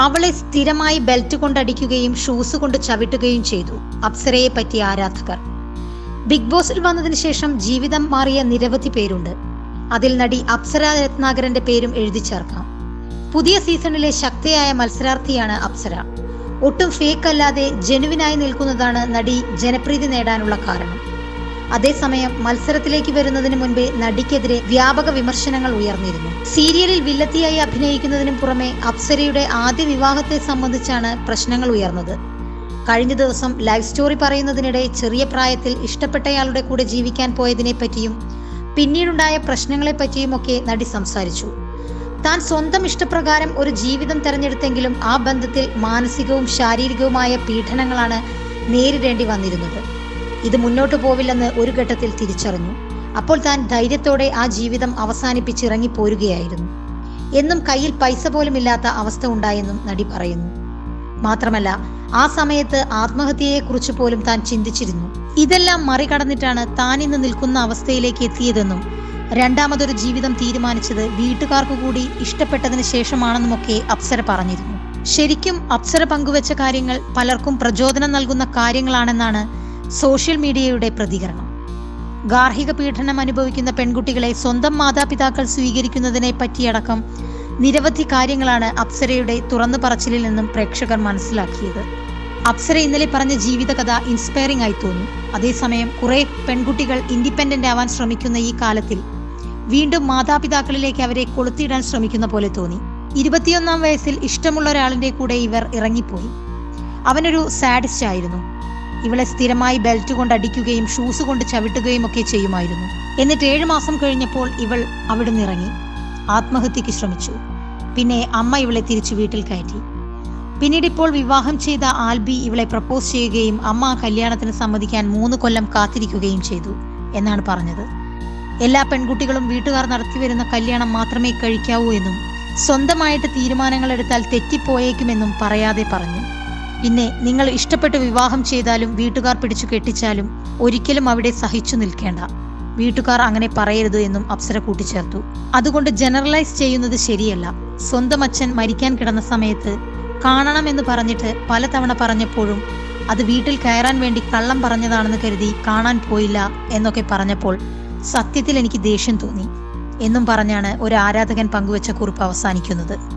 അവളെ സ്ഥിരമായി belt കൊണ്ടടിക്കുകയും shoes കൊണ്ട് ചവിട്ടുകയും ചെയ്തു. അപ്സരയെ പറ്റിയ ആരാധകർ. ബിഗ് ബോസിൽ വന്നതിന് ശേഷം ജീവിതം മാറിയ നിരവധി പേരുണ്ട്. അതിൽ നടി അപ്സര രത്നാകരന്റെ പേരും എഴുതി ചേർക്കാം. പുതിയ സീസണിലെ ശക്തിയായ മത്സരാർത്ഥിയാണ് അപ്സര. ഒട്ടും ഫേക്ക് അല്ലാതെ ജനുവിനായി നിൽക്കുന്നതാണ് നടി ജനപ്രീതി നേടാനുള്ള കാരണം. അതേസമയം മത്സരത്തിലേക്ക് വരുന്നതിന് മുൻപേ നടിക്കെതിരെ വ്യാപക വിമർശനങ്ങൾ ഉയർന്നിരുന്നു. സീരിയലിൽ വില്ലത്തിയായി അഭിനയിക്കുന്നതിനും പുറമെ അപ്സരയുടെ ആദ്യ വിവാഹത്തെ സംബന്ധിച്ചാണ് പ്രശ്നങ്ങൾ ഉയർന്നത്. കഴിഞ്ഞ ദിവസം ലൈഫ് സ്റ്റോറി പറയുന്നതിനിടെ ചെറിയ പ്രായത്തിൽ ഇഷ്ടപ്പെട്ടയാളുടെ കൂടെ ജീവിക്കാൻ പോയതിനെ പറ്റിയും പിന്നീടുണ്ടായ പ്രശ്നങ്ങളെ പറ്റിയുമൊക്കെ നടി സംസാരിച്ചു. താൻ സ്വന്തം ഇഷ്ടപ്രകാരം ഒരു ജീവിതം തെരഞ്ഞെടുത്തെങ്കിലും ആ ബന്ധത്തിൽ മാനസികവും ശാരീരികവുമായ പീഡനങ്ങളാണ് നേരിടേണ്ടി വന്നിരുന്നത്. ഇത് മുന്നോട്ടു പോവില്ലെന്ന് ഒരു ഘട്ടത്തിൽ തിരിച്ചറിഞ്ഞു. അപ്പോൾ താൻ ധൈര്യത്തോടെ ആ ജീവിതം അവസാനിപ്പിച്ചിറങ്ങി പോരുകയായിരുന്നു എന്നും കയ്യിൽ പൈസ പോലും ഇല്ലാത്ത അവസ്ഥ ഉണ്ടായെന്നും നടി പറയുന്നു. മാത്രമല്ല ആ സമയത്ത് ആത്മഹത്യയെക്കുറിച്ച് പോലും താൻ ചിന്തിച്ചിരുന്നു. ഇതെല്ലാം മറികടന്നിട്ടാണ് താൻ ഇന്ന് നിൽക്കുന്ന അവസ്ഥയിലേക്ക് എത്തിയതെന്നും രണ്ടാമതൊരു ജീവിതം തീരുമാനിച്ചത് വീട്ടുകാർക്ക് കൂടി ഇഷ്ടപ്പെട്ടതിന് ശേഷമാണെന്നുമൊക്കെ അപ്സര പറഞ്ഞിരുന്നു. ശരിക്കും അപ്സര പങ്കുവച്ച കാര്യങ്ങൾ പലർക്കും പ്രചോദനം നൽകുന്ന കാര്യങ്ങളാണെന്നാണ് സോഷ്യൽ മീഡിയയുടെ പ്രതികരണം. ഗാർഹിക പീഡനം അനുഭവിക്കുന്ന പെൺകുട്ടികളെ സ്വന്തം മാതാപിതാക്കൾ സ്വീകരിക്കുന്നതിനെ പറ്റിയടക്കം നിരവധി കാര്യങ്ങളാണ് അപ്സരയുടെ തുറന്നു പറച്ചിലിൽ നിന്നും പ്രേക്ഷകർ മനസ്സിലാക്കിയത്. അപ്സര ഇന്നലെ പറഞ്ഞ ജീവിതകഥ ഇൻസ്പയറിംഗ് ആയി തോന്നി. അതേസമയം കുറെ പെൺകുട്ടികൾ ഇൻഡിപെൻഡന്റ് ആവാൻ ശ്രമിക്കുന്ന ഈ കാലത്തിൽ വീണ്ടും മാതാപിതാക്കളിലേക്ക് അവരെ കൊളുത്തിയിടാൻ ശ്രമിക്കുന്ന പോലെ തോന്നി. ഇരുപത്തിയൊന്നാം വയസ്സിൽ ഇഷ്ടമുള്ള ഒരാളിന്റെ കൂടെ ഇവർ ഇറങ്ങിപ്പോയി. അവനൊരു സാഡിസ്റ്റ് ആയിരുന്നു. ഇവളെ സ്ഥിരമായി ബെൽറ്റ് കൊണ്ട് അടിക്കുകയും ഷൂസ് കൊണ്ട് ചവിട്ടുകയും ഒക്കെ ചെയ്യുമായിരുന്നു. എന്നിട്ട് ഏഴു മാസം കഴിഞ്ഞപ്പോൾ ഇവൾ അവിടുന്ന് ഇറങ്ങി. ആത്മഹത്യക്ക് ശ്രമിച്ചു. പിന്നെ അമ്മ ഇവളെ തിരിച്ചു വീട്ടിൽ കയറ്റി. പിന്നീട് ഇപ്പോൾ വിവാഹം ചെയ്ത ആൽബി ഇവളെ പ്രപ്പോസ് ചെയ്യുകയും അമ്മ കല്യാണത്തിന് സമ്മതിക്കാൻ മൂന്ന് കൊല്ലം കാത്തിരിക്കുകയും ചെയ്തു എന്നാണ് പറഞ്ഞത്. എല്ലാ പെൺകുട്ടികളും വീട്ടുകാർ നടത്തിവരുന്ന കല്യാണം മാത്രമേ കഴിക്കാവൂ എന്നും സ്വന്തമായിട്ട് തീരുമാനങ്ങൾ എടുത്താൽ തെറ്റിപ്പോയേക്കുമെന്നും പറയാതെ പറഞ്ഞു. പിന്നെ നിങ്ങൾ ഇഷ്ടപ്പെട്ട് വിവാഹം ചെയ്താലും വീട്ടുകാർ പിടിച്ചു കെട്ടിച്ചാലും ഒരിക്കലും അവിടെ സഹിച്ചു നിൽക്കേണ്ട. വീട്ടുകാർ അങ്ങനെ പറയരുത് എന്നും അപ്സര കൂട്ടിച്ചേർത്തു. അതുകൊണ്ട് ജനറലൈസ് ചെയ്യുന്നത് ശരിയല്ല. സ്വന്തം അച്ഛൻ മരിക്കാൻ കിടന്ന സമയത്ത് കാണണമെന്ന് പറഞ്ഞിട്ട് പലതവണ പറഞ്ഞപ്പോഴും അത് വീട്ടിൽ കയറാൻ വേണ്ടി കള്ളം പറഞ്ഞതാണെന്ന് കരുതി കാണാൻ പോയില്ല എന്നൊക്കെ പറഞ്ഞപ്പോൾ സത്യത്തിൽ എനിക്ക് ദേഷ്യം തോന്നി എന്നും പറഞ്ഞാണ് ഒരു ആരാധകൻ പങ്കുവച്ച കുറിപ്പ് അവസാനിക്കുന്നത്.